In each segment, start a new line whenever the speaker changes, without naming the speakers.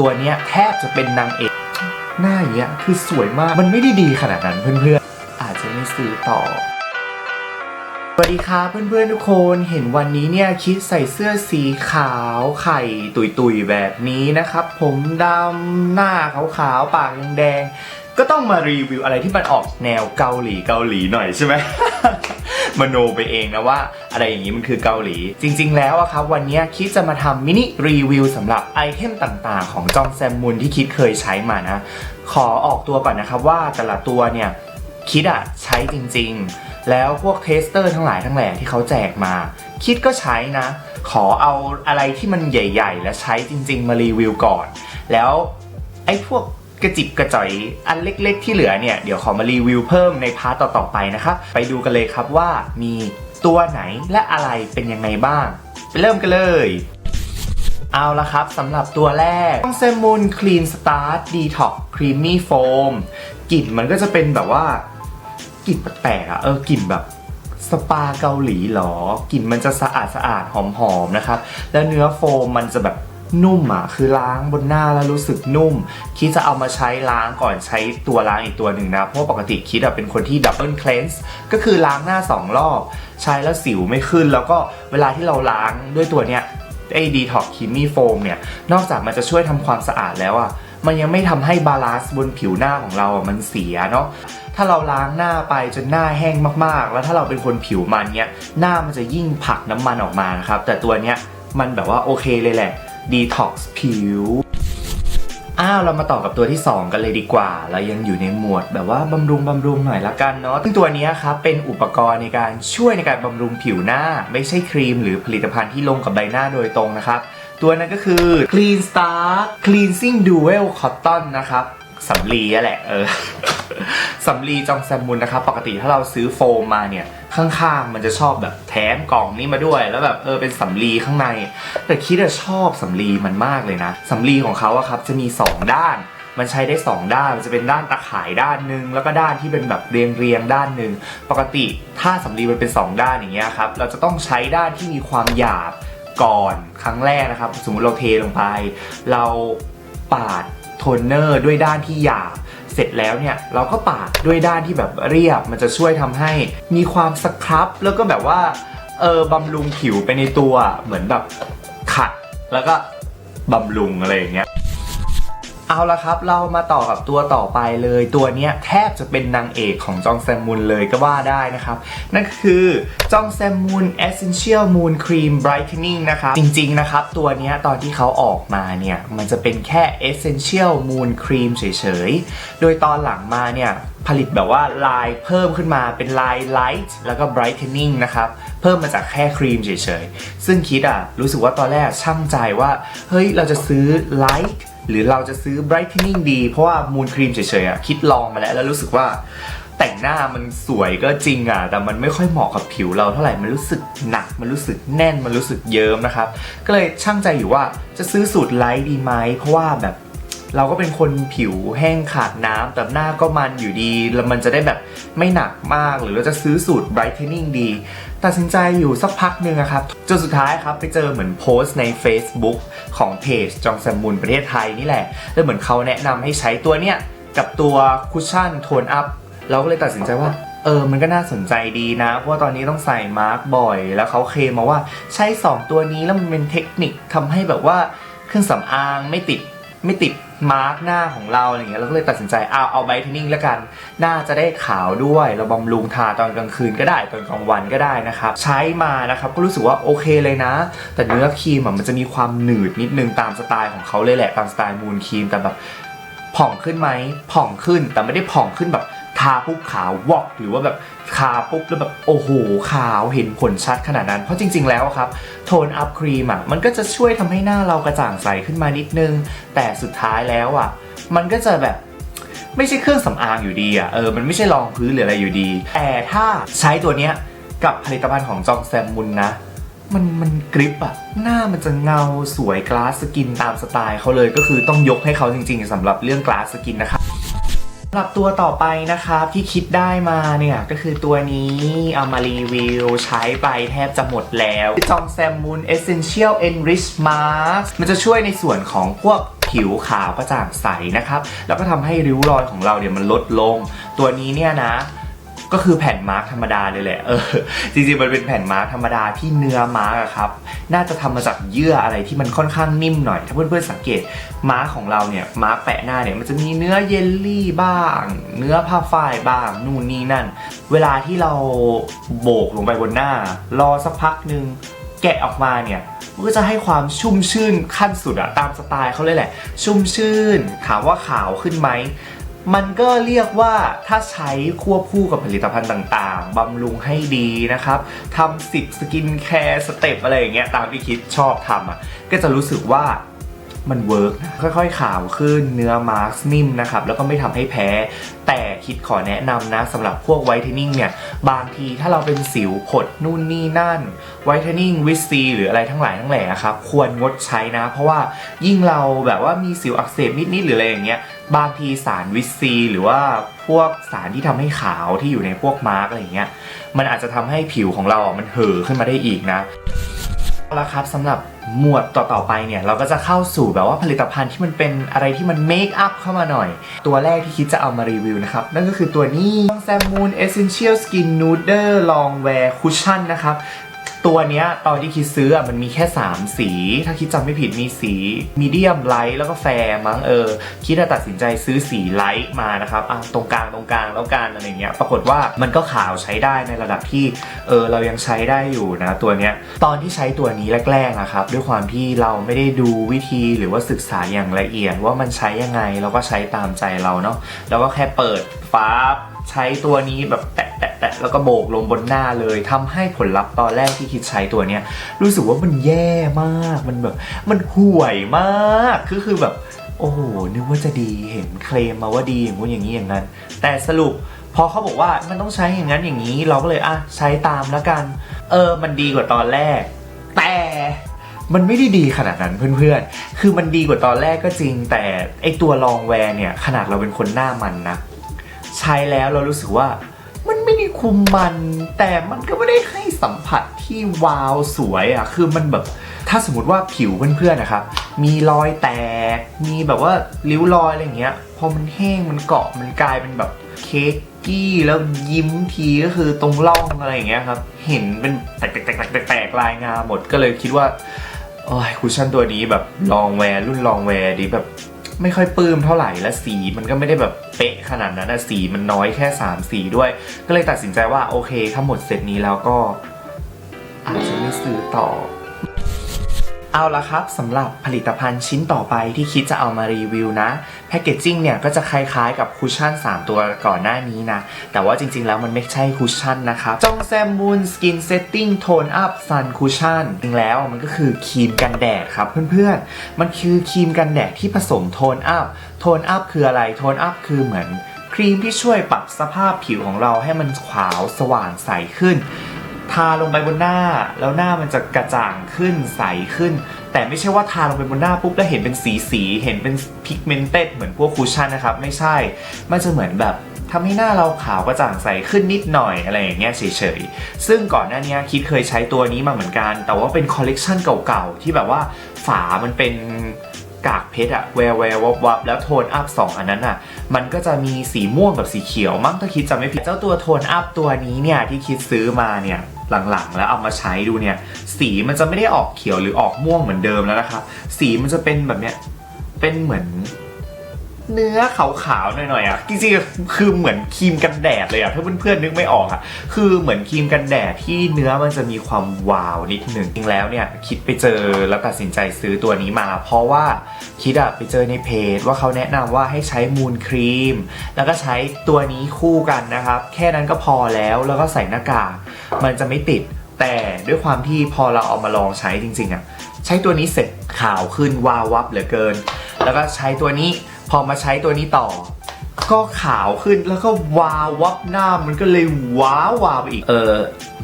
ตัวเนี้ยแทบจะเป็นนางเอกหน้าอย่างเงี้ยคือสวยมากมันไม่ได้ดีขนาดนั้นเพื่อนๆ อาจจะไม่ซื้อต่อสวัสดีครับเพื่อนๆทุกคนเห็นวันนี้เนี่ยคิดใส่เสื้อสีขาวไข่ตุยๆแบบนี้นะครับ ผมดำหน้าขาวๆปากแดงๆก็ต้องมารีวิวอะไรที่มันออกแนวเกาหลีเกาหลีหน่อยใช่ไหม มโนไปเองนะว่า อะไรอย่างนี้มันคือเกาหลี จริง ๆ แล้วอะครับ วันนี้คิดจะมาทำมินิรีวิวสำหรับไอเทมต่างๆ ของจองแซมมุนที่คิดเคยใช้มานะ ขอออกตัวก่อนนะครับว่าแต่ละตัวเนี่ยคิดอะใช้จริง ๆ แล้วพวกเทสเตอร์ทั้งหลายทั้งแหล่ที่เขาแจกมา คิดก็ใช้นะ ขอเอาอะไรที่มันใหญ่ ๆ และใช้จริง ๆ มารีวิวก่อน แล้วไอ้พวก กระจิบกระจ่อยอันเล็กๆที่เหลือเนี่ย เดี๋ยวขอมารีวิวเพิ่มในพาร์ตต่อๆไปนะครับ ไปดูกันเลยครับว่ามีตัวไหนและอะไรเป็นยังไงบ้าง ไปเริ่มกันเลยเอาละครับสำหรับตัวแรกต้องเซมูนคลีนสตาร์ทดีท็อกครีมมี่โฟมกลิ่นมันก็จะเป็นแบบว่ากลิ่นแปลกๆอะเออกลิ่นแบบสปาเกาหลีหรอกลิ่นมันจะสะอาดสะอาดหอมๆนะครับ แล้วเนื้อโฟมมันจะแบบ นุ่มอะคือล้างบนหน้าแล้วรู้สึกนุ่ม คิดจะเอามาใช้ล้างก่อนใช้ตัวล้างอีกตัวหนึ่งนะ เพราะปกติคิดอะเป็นคนที่ดับเบิลคลนส์ก็คือล้างหน้าสองรอบ ใช้แล้วสิวไม่ขึ้น แล้วก็เวลาที่เราล้างด้วยตัวเนี้ยไอ้ดีท็อกคิมี่โฟมเนี่ย นอกจากมันจะช่วยทำความสะอาดแล้วอะมันยังไม่ทำให้บาลานซ์บนผิวหน้าของเราอะมันเสียเนาะ ถ้าเราล้างหน้าไปจนหน้าแห้งมากๆ แล้วถ้าเราเป็นคนผิวมันเนี่ยหน้ามันจะยิ่งผลักน้ำมันออกมานะครับ แต่ตัวเนี้ยมันแบบว่าโอเคเลยแหละ ดีท็อกซ์ผิว อ้าวเรามาต่อกับตัวที่ 2 กันเลยดีกว่า เรายังอยู่ในหมวดแบบว่าบำรุงบำรุงหน่อยละกันเนาะซึ่งตัวนี้ครับเป็นอุปกรณ์ในการช่วยในการบำรุงผิวหน้า ไม่ใช่ครีมหรือผลิตภัณฑ์ที่ลงกับใบหน้าโดยตรงนะครับ ตัวนั้นก็คือ Clean Star Cleansing Dual Cotton นะครับสำลีอะแหละเออสำลีจองแซมมุนนะครับ ปกติถ้าเราซื้อโฟมมาเนี่ย ข้างๆ มันจะชอบแบบแถมกล่องนี้มาด้วย แล้วแบบเออเป็นสำลีข้างใน แต่คิดอะชอบสำลีมันมากเลยนะสำลีของเขาอะครับจะมี 2 ด้าน มันใช้ได้ 2 ด้านมันจะเป็นด้านตะข่ายด้านหนึ่งแล้วก็ด้านที่เป็นแบบเรียงเรียงด้านหนึ่งปกติถ้าสำลีมันเป็น 2 ด้านอย่างเงี้ยครับเราจะต้องใช้ด้านที่มีความหยาบก่อนครั้งแรกนะครับ สมมติเราเทลงไป เราปาดโทนเนอร์ด้วยด้านที่หยาบ เสร็จแล้วเนี่ยเราก็ปาดด้วยด้านที่แบบเรียบ มันจะช่วยทำให้มีความสครับ แล้วก็แบบว่าเออบำรุงผิวไปในตัวเหมือนแบบขัดแล้วก็บำรุงอะไรอย่างเงี้ย เอาละครับ เรามาต่อกับตัวต่อไปเลย ตัวเนี้ยแทบจะเป็นนางเอกของจองแซมมุนเลยก็ว่าได้นะครับ นั่นคือจองแซมมุน Essential Moon Cream Brightening นะครับจริง ๆ นะครับ ตัวเนี้ยตอนที่เขาออกมาเนี่ย มันจะเป็นแค่ Essential Moon Cream เฉย ๆ โดยตอนหลังมาเนี่ยผลิตแบบว่าลายเพิ่มขึ้นมาเป็นลาย Light แล้วก็ Brightening นะครับ เพิ่มมาจากแค่ครีมเฉยๆ ซึ่งคิดอะ รู้สึกว่าตอนแรกช่างใจว่า เฮ้ยเราจะซื้อ Light หรือเราจะซื้อ brightening ดี เพราะว่ามูนครีมเฉยๆอะคิดลองมาแล้วแล้วรู้สึกว่าแต่งหน้ามันสวยก็จริงอะแต่มันไม่ค่อยเหมาะกับผิวเราเท่าไหร่ มันรู้สึกหนัก มันรู้สึกแน่น มันรู้สึกเยิ้มนะครับ ก็เลยช่างใจอยู่ว่าจะซื้อสูตรไลท์ดีไหม เพราะว่าแบบ เราก็เป็นคนผิวแห้งขาดน้ำแต่หน้าก็มันอยู่ดี แล้วมันจะได้แบบไม่หนักมาก หรือเราจะซื้อสูตร brightening ดี ตัดสินใจอยู่สักพักหนึ่งอะครับ จนสุดท้ายครับไปเจอเหมือนโพสต์ใน Facebook ของเพจจองแซมมุนประเทศไทยนี่แหละ แล้วเหมือนเขาแนะนำให้ใช้ตัวเนี้ยกับตัวคุชชั่นโทนอัพ เราก็เลยตัดสินใจว่าเออ มันก็น่าสนใจดีนะ เพราะว่าตอนนี้ต้องใส่มาร์กบ่อย แล้วเขาเคลมมาว่าใช้ 2 ตัวนี้แล้วมันเป็นเทคนิคทำให้แบบว่าเครื่องสำอางไม่ติด ไม่ติดมาร์กหน้าของเราอะไรเงี้ยเราก็เลยตัดสินใจเอาเอาไบเทนนิ่งแล้วกัน หน้าจะได้ขาวด้วย เราบำรุงทาตอนกลางคืนก็ได้ตอนกลางวันก็ได้นะครับ ใช้มานะครับก็รู้สึกว่าโอเคเลยนะ แต่เนื้อครีมอะมันจะมีความหนืดนิดนึงตามสไตล์ของเขาเลยแหละตามสไตล์มูนครีมแต่แบบผ่องขึ้นไหมผ่องขึ้นแต่ไม่ได้ผ่องขึ้นแบบ ทาปุ๊บขาววอกหรือว่าแบบทาปุ๊บแล้วแบบโอ้โหขาวเห็นผลชัดขนาดนั้น เพราะจริง ๆ แล้วครับโทนอัพครีมอะมันก็จะช่วยทำให้หน้าเรากระจ่างใสขึ้นมานิดนึง แต่สุดท้ายแล้วอะ มันก็จะแบบไม่ใช่เครื่องสำอางอยู่ดีอะเออมันไม่ใช่รองพื้นหรืออะไรอยู่ดี แต่ถ้าใช้ตัวเนี้ยกับผลิตภัณฑ์ของจองแซมมุนนะมันมันกริปอะหน้ามันจะเงาสวยกลาสสกินตามสไตล์เขาเลยก็คือต้องยกให้เขาจริงๆสำหรับเรื่องกลาสสกินนะครับ สำหรับตัวต่อไปนะครับที่คิดได้มาเนี่ย ก็คือตัวนี้เอามารีวิวใช้ไปแทบจะหมดแล้วจองแซมมูน Essential Enrich Mask มันจะช่วยในส่วนของพวกผิวขาวกระจ่างใสนะครับ แล้วก็ทำให้ริ้วรอยของเราเนี่ยมันลดลง ตัวนี้เนี่ยนะ ก็คือแผ่นมาร์กธรรมดาเลยแหละเออจริงๆมันเป็นแผ่นมาร์กธรรมดาที่เนื้อมาร์กครับน่าจะทำมาจากเยื่ออะไรที่มันค่อนข้างนิ่มหน่อย ถ้าเพื่อนๆสังเกตมาร์กของเราเนี่ยมาร์กแปะหน้าเนี่ยมันจะมีเนื้อเยลลี่บ้าง เนื้อผ้าฝ้ายบ้างนู่นนี่นั่น เวลาที่เราโบกลงไปบนหน้า รอสักพักหนึ่งแกะออกมาเนี่ยมันก็จะให้ความชุ่มชื่นขั้นสุดอะตามสไตล์เขาเลยแหละ ชุ่มชื่น ถามว่าขาวขึ้นไหม มันก็เรียกว่าถ้าใช้ควบคู่กับผลิตภัณฑ์ต่างๆ บำรุงให้ดีนะครับทำสิบสกินแคร์สเต็ปอะไรอย่างเงี้ยตามที่คิดชอบทำอะก็จะรู้สึกว่ามันเวิร์กค่อยๆขาวขึ้นเนื้อมาร์กนิ่มนะครับ แล้วก็ไม่ทำให้แพ้ แต่คิดขอแนะนำนะสำหรับพวกไวท์เทนนิ่งเนี่ย บางทีถ้าเราเป็นสิวผดนู่นนี่นั่นไวท์เทนนิ่งวิซีหรืออะไรทั้งหลายทั้งแหล่ครับ ควรงดใช้นะ เพราะว่ายิ่งเราแบบว่ามีสิวอักเสบนิดๆหรืออะไรอย่างเงี้ย บางทีสารวิตซี หรือว่าพวกสารที่ทำให้ขาวที่อยู่ในพวกมาร์กอะไรเงี้ยมันอาจจะทำให้ผิวของเรามันเห่อขึ้นมาได้อีกนะเอาละครับสำหรับหมวดต่อๆไปเนี่ย เราก็จะเข้าสู่แบบว่าผลิตภัณฑ์ที่มันเป็นอะไรที่มันเมคอัพเข้ามาหน่อย ตัวแรกที่คิดจะเอามารีวิวนะครับ นั่นก็คือตัวนี้แซมมูน Essential Skin Nude Long Wear Cushion นะครับ ตัวเนี้ยตอนที่คิดซื้ออะมันมีแค่ 3 สี ถ้าคิดจำไม่ผิดมีสีมีเดียมไลท์แล้วก็แฟร์มั้งเออ คิดจะตัดสินใจซื้อสีไลท์มานะครับอะตรงกลางตรงกลางแล้วกันอะไรเงี้ยปรากฏว่ามันก็ขาวใช้ได้ในระดับที่เออเรายังใช้ได้อยู่นะตัวเนี้ยตอนที่ใช้ตัวนี้แรกๆนะครับด้วยความที่เราไม่ได้ดูวิธีหรือว่าศึกษาอย่างละเอียดว่ามันใช้ยังไงเราก็ใช้ตามใจเราเนาะแล้วก็แค่เปิดฟ้าบ ใช้ตัวนี้แบบแตะแตะแตะแล้วก็โบกลงบนหน้าเลยทำให้ผลลัพธ์ตอนแรกที่คิดใช้ตัวเนี้ยรู้สึกว่ามันแย่มากมันแบบ มันห่วยมากคือคือแบบ โอ้โหนึกว่าจะดีเห็นเคลมมาว่าดีอย่างงู้นอย่างนี้อย่างนั้น แต่สรุปพอเขาบอกว่ามันต้องใช้อย่างนั้นอย่างนี้ เราก็เลยอะใช้ตามแล้วกัน เออ มันดีกว่าตอนแรก แต่มันไม่ได้ดีขนาดนั้นเพื่อนๆ คือมันดีกว่าตอนแรกก็จริง แต่ไอตัวลองแวร์เนี่ย ขนาดเราเป็นคนหน้ามันนะ ใช้แล้วเรารู้สึกว่า มันไม่ได้คุมมัน แต่มันก็ไม่ได้ให้สัมผัสที่ว้าวสวยอะ่ะคือมันแบบถ้าสมมติว่าผิวเพื่อนๆนะครับ มีรอยแตก มีแบบว่าริ้วรอยอะไรเงี้ย พอมันแห้งมันเกาะมันกลายเป็นแบบเค้กกี้แล้วยิ้มทีก็คือตรงร่องอะไรอย่างเงี้ยครับ เห็นเป็นแตกๆๆๆแตกๆลายงาหมดก็เลยคิดว่าโอ้ยคุชชั่นตัวนี้แบบลองแวร์รุ่นลองแวร์ดีแบบ ไม่ค่อยปลื้มเท่าไหร่และสีมันก็ไม่ได้แบบเป๊ะขนาดนั้นนะสีมันน้อยแค่ 3 สีด้วย ก็เลยตัดสินใจว่าโอเคถ้าหมดเซตนี้แล้วก็อาจจะไม่ซื้อต่อ เอาละครับสำหรับผลิตภัณฑ์ชิ้นต่อไปที่คิดจะเอามารีวิวนะแพคเกจจิ้งเนี่ยก็จะคล้ายๆกับคุชชั่น 3 ตัวก่อนหน้านี้นะ แต่ว่าจริงๆแล้วมันไม่ใช่คุชชั่นนะครับจองแซมมูนสกินเซตติ้งโทนอัพซันคุชชั่นจริงแล้วมันก็คือครีมกันแดดครับเพื่อนๆ มันคือครีมกันแดดที่ผสมโทนอัพโทนอัพคืออะไรโทนอัพคือเหมือนครีมที่ช่วยปรับสภาพผิวของเราให้มันขาวสว่างใสขึ้น ทาลงไปบนหน้า แล้วหน้ามันจะกระจ่างขึ้นใสขึ้น แต่ไม่ใช่ว่าทาลงไปบนหน้าปุ๊บแล้วเห็นเป็นสีสีเห็นเป็นพิกเมนเต็ดเหมือนพวกคูชั่นนะครับ ไม่ใช่ มันจะเหมือนแบบทำให้หน้าเราขาวกระจ่างใสขึ้นนิดหน่อยอะไรอย่างเงี้ยเฉยๆ ซึ่งก่อนหน้านี้คิดเคยใช้ตัวนี้มาเหมือนกัน แต่ว่าเป็นคอลเลกชันเก่าๆ ที่แบบว่าฝามันเป็นกากเพชรอะแววแวววับวับแล้วโทนอัพสองอันนั้นอะมันก็จะมีสีม่วงกับสีเขียว มั้งถ้าคิดจำไม่ผิดเจ้าตัวโทนอัพตัวนี้เนี่ยที่คิดซื้อมาเนี่ย หลังๆ แล้วเอามาใช้ดูเนี่ย สีมันจะไม่ได้ออกเขียวหรือออกม่วงเหมือนเดิมแล้วนะครับ สีมันจะเป็นแบบเนี้ยเป็นเหมือน เนื้อขาวๆหน่อยๆอะจริงๆคือเหมือนครีมกันแดดเลยอะถ้าเพื่อนๆนึกไม่ออกอะคือเหมือนครีมกันแดดที่เนื้อมันจะมีความวาวนิดหนึ่งจริงแล้วเนี่ยคิดไปเจอแล้วตัดสินใจซื้อตัวนี้มา เพราะว่าคิดอะไปเจอในเพจว่าเขาแนะนำว่าให้ใช้มูลครีม แล้วก็ใช้ตัวนี้คู่กันนะครับ แค่นั้นก็พอแล้วแล้วก็ใส่หน้ากากมันจะไม่ติดแต่ด้วยความที่พอเราเอามาลองใช้จริงๆอะใช้ตัวนี้เสร็จขาวขึ้นวาววับเหลือเกิน แล้วก็ใช้ตัวนี้ พอมาใช้ตัวนี้ต่อ ก็ขาวขึ้นแล้วก็วาววับหน้ามันก็เลยว้าววาวไปอีกเออ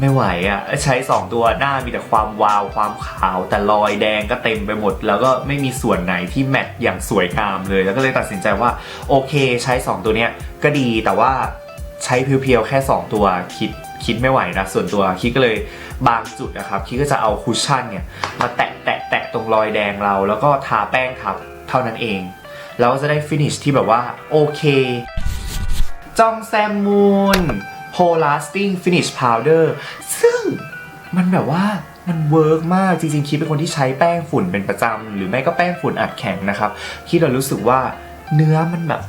ไม่ไหวอะ่ะ ใช้ 2 ตัวหน้ามีแต่ความวาวความขาว แต่รอยแดงก็เต็มไปหมด แล้วก็ไม่มีส่วนไหนที่แมทอย่างสวยงามเลย แล้วก็เลยตัดสินใจว่า โอเค ใช้ 2 ตัวเนี้ยก็ดีแต่ว่าใช้เพียวๆแค่ 2 ตัวคิดคิดไม่ไหวนะส่วนตัวคิดก็เลยบางจุดนะครับคิดก็จะเอาคุชชั่นเนี่ยมาแตะแตะแตะตรงรอยแดงเรา แล้วก็ทาแป้งทับเท่านั้นเอง แล้วก็จะได้ฟินิชที่แบบว่า โอเค จองแซมมูน Pro Lasting Finish Powder ซึ่งมันแบบว่ามันเวิร์กมากจริงๆ คิดเป็นคนที่ใช้แป้งฝุ่นเป็นประจำ หรือไม่ก็แป้งฝุ่นอัดแข็งนะครับคิดเรารู้สึกว่าเนื้อมันแบบ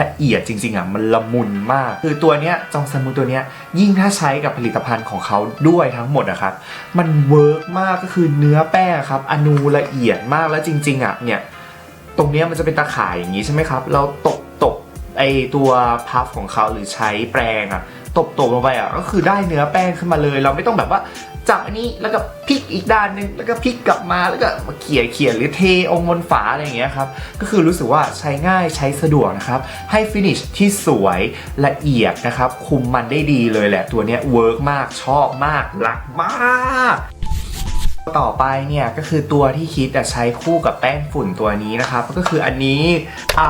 ละเอียดจริงๆอะมันละมุนมาก คือตัวเนี้ยจองซันมูตัวเนี้ยยิ่งถ้าใช้กับผลิตภัณฑ์ของเขาด้วยทั้งหมดอะครับ มันเวิร์กมากก็คือเนื้อแป้งครับอนูละเอียดมากแล้วจริงๆอะเนี่ย ตรงนี้มันจะเป็นตาข่ายอย่างนี้ใช่ไหมครับ เราตกตกไอตัวพัฟของเขาหรือใช้แปรงอะตบตบลงไปอะก็คือได้เนื้อแป้งขึ้นมาเลย เราไม่ต้องแบบว่าจับอันนี้แล้วก็พลิกอีกด้านหนึงแล้วก็พลิกกลับมาแล้วก็มาเขี่ยเขี่ยหรือเทองบนฝาอะไรอย่างเงี้ยครับก็คือรู้สึกว่าใช้ง่ายใช้สะดวกนะครับให้ฟินิชที่สวยละเอียดนะครับคุมมันได้ดีเลยแหละตัวเนี้ยเวิร์กมากชอบมากรักมาก ต่อไปเนี่ยก็คือตัวที่คิดอะใช้คู่กับแป้งฝุ่นตัวนี้นะครับ ก็คืออันนี้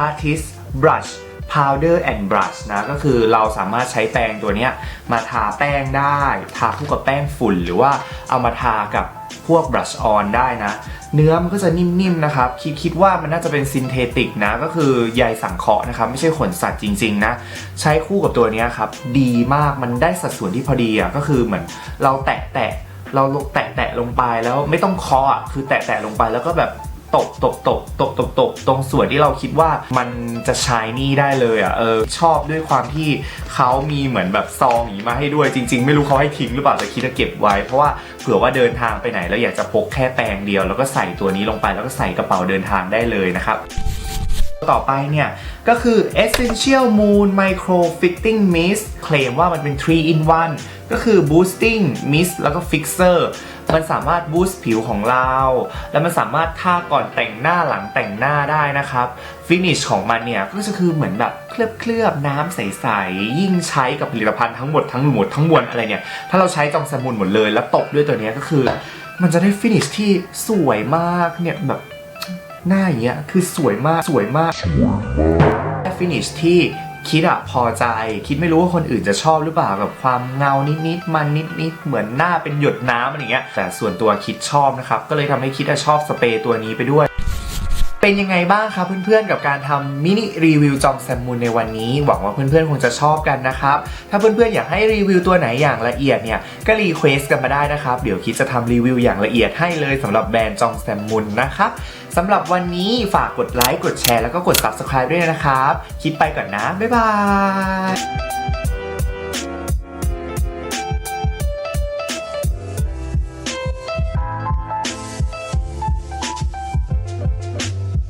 Artist Brush Powder and Brush นะ ก็คือเราสามารถใช้แปรงตัวนี้มาทาแป้งได้ ทาคู่กับแป้งฝุ่น หรือว่าเอามาทากับพวก brush on ได้นะ เนื้อมันก็จะนิ่มๆนะครับ คิดคิดว่ามันน่าจะเป็นซินเทติกนะ ก็คือใยสังเคราะห์นะครับ ไม่ใช่ขนสัตว์จริงๆนะ ใช้คู่กับตัวนี้ครับ ดีมากมันได้สัดส่วนที่พอดีอะก็คือเหมือนเราแตะแตะ เราลงแตะแตะลงไปแล้วไม่ต้องเคาะอะคือแตะแตะลงไปแล้วก็แบบตบตบตบตบตบตบตรงส่วนที่เราคิดว่ามันจะใชายนี่ได้เลยอะเออชอบด้วยความที่เขามีเหมือนแบบซองอย่างนี้มาให้ด้วยจริง ๆ ไม่รู้เขาให้ทิ้งหรือเปล่าแต่คิดจะเก็บไว้ เพราะว่าเผื่อว่าเดินทางไปไหนแล้วอยากจะพกแค่แปรงเดียว แล้วก็ใส่ตัวนี้ลงไปแล้วก็ใส่กระเป๋าเดินทางได้เลยนะครับ ต่อไปเนี่ยก็คือ Essential Moon Micro Fitting Mist เคลมว่ามันเป็น 3 in 1 ก็คือ boosting mist แล้วก็ fixer มันสามารถ boost ผิวของเรา แล้วมันสามารถทาก่อนแต่งหน้าหลังแต่งหน้าได้นะครับ finish ของมันเนี่ยก็จะคือเหมือนแบบเคลือบๆน้ำใสๆยิ่งใช้กับผลิตภัณฑ์ทั้งหมดทั้งหมดทั้งมวลอะไรเนี่ย ถ้าเราใช้จองสมุนหมดเลยแล้วตบด้วยตัวเนี้ยก็คือ มันจะได้ finish ที่สวยมากเนี่ยแบบ หน้าอย่างเงี้ยคือสวยมากสวยมากได้ฟินิชที่คิดอะพอใจ คิดไม่รู้ว่าคนอื่นจะชอบหรือเปล่ากับความเงานิดๆมันนิดๆเหมือนหน้าเป็นหยดน้ำอะไรเงี้ยแต่ส่วนตัวคิดชอบนะครับก็เลยทำให้คิดอะชอบสเปรย์ตัวนี้ไปด้วย เป็นยังไงบ้างครับเพื่อนๆ กับการทำมินิรีวิวจองแซมมูนในวันนี้ หวังว่าเพื่อนๆ คงจะชอบกันนะครับ ถ้าเพื่อนๆ อยากให้รีวิวตัวไหนอย่างละเอียดเนี่ย ก็รีเควสกันมาได้นะครับ เดี๋ยวคิดจะทำรีวิวอย่างละเอียดให้เลยสำหรับแบรนด์จองแซมมูนนะครับสำหรับวันนี้ฝากกดไลค์กดแชร์แล้วก็กด subscribe ด้วยนะครับ คิดไปก่อนนะ บ๊ายบาย